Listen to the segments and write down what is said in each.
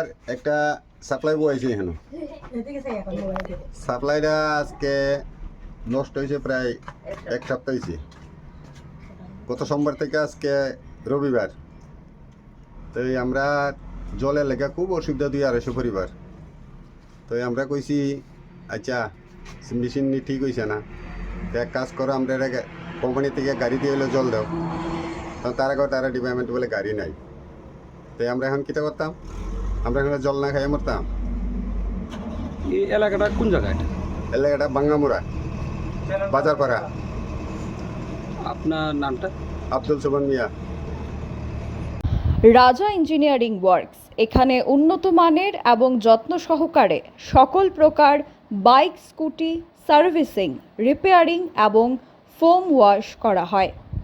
আর একটা সাপ্লাই বয়েছে এখানে। সাপ্লাইটা আজকে নষ্ট হয়েছে প্রায় এক সপ্তাহ হয়েছে গত সোমবার থেকে আজকে রবিবার। তো আমরা জলের লেগে খুব অসুবিধা দুই আড়াইশো পরিবার। তো আমরা কইছি আচ্ছা মেশিন ঠিক হয়েছে না। তো এক কাজ করো, আমরা এটা কোম্পানি থেকে গাড়ি দিয়ে এলো জল দাও। তো তারা কয় তারা ডিপার্টমেন্ট বলে গাড়ি নাই। তো আমরা এখন কীটা করতাম? আমরা এখানে জল না খাইয়ে মরতাম। এই এলাকাটা কোন জায়গায় এটা? এলাকাটা বাঙ্গামুড়া বাজারপাড়া। আপনার নামটা? আব্দুল সুবন মিয়া। রাজা ইঞ্জিনিয়ারিং ওয়ার্কস এখানে উন্নত মানের এবং যত্ন সহকারে সকল প্রকার বাইক স্কুটি সার্ভিসিং রিপেয়ারিং এবং ফোম ওয়াশ করা হয়।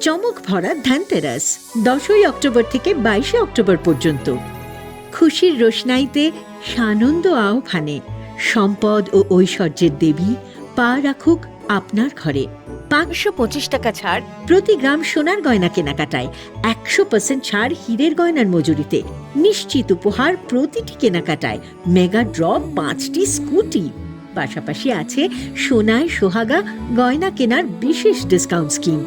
চমক ভরা ধ্যানতেরাস দশই অক্টোবর থেকে বাইশে অক্টোবর পর্যন্ত। খুশির রোশনাইতে সানন্দ আহ্বানে সম্পদ ও ঐশ্বর্যের দেবী পা রাখুক আপনার ঘরে। পাঁচশো পঁচিশ টাকা ছাড়। প্রতি গ্রাম সোনার গয়না কেনাকাটায় একশো পার্সেন্ট ছাড় হীরের গয়নার মজুরিতে। নিশ্চিত উপহার প্রতিটি কেনাকাটায় মেগা ড্র পাঁচটি স্কুটি। পাশাপাশি আছে সোনায় সোহাগা গয়না কেনার বিশেষ ডিসকাউন্ট স্কিম।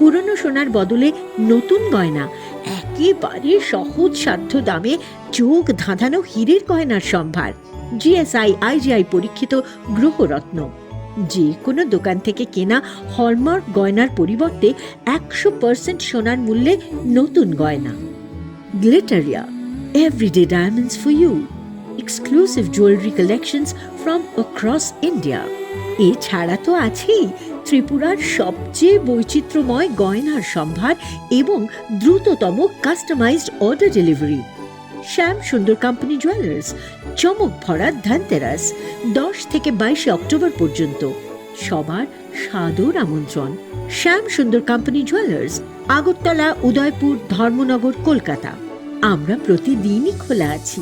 পুরনো সোনার বদলে নতুন গয়না। একেবারে সহজ সাধ্য দামে চোখ ধাঁধানো হীরের গয়নার সম্ভার। জিএসআই আইজিআই পরীক্ষিত গ্রহরত্ন। যে কোনো দোকান থেকে কেনা হলমার্ক গয়নার পরিবর্তে একশো পার্সেন্ট সোনার মূল্যে নতুন গয়না। Glitteria, everyday diamonds for you. exclusive jewelry collections from across India. এছাড়া তো আছেই ত্রিপুরার সবচেয়ে বৈচিত্র্যময় গয়নার সম্ভার এবং দ্রুততম কাস্টমাইজড অর্ডার ডেলিভারি শ্যাম সুন্দর কোম্পানি জুয়েলার্স চমক ভরা ধনতেরাস, দশ থেকে বাইশে অক্টোবর পর্যন্ত। সবার সাদর আমন্ত্রণ। Shyam Sundar company jewellers Agartala, Udaipur, Dharmanagar, Kolkata. আমরা প্রতিদিনই খোলা আছি।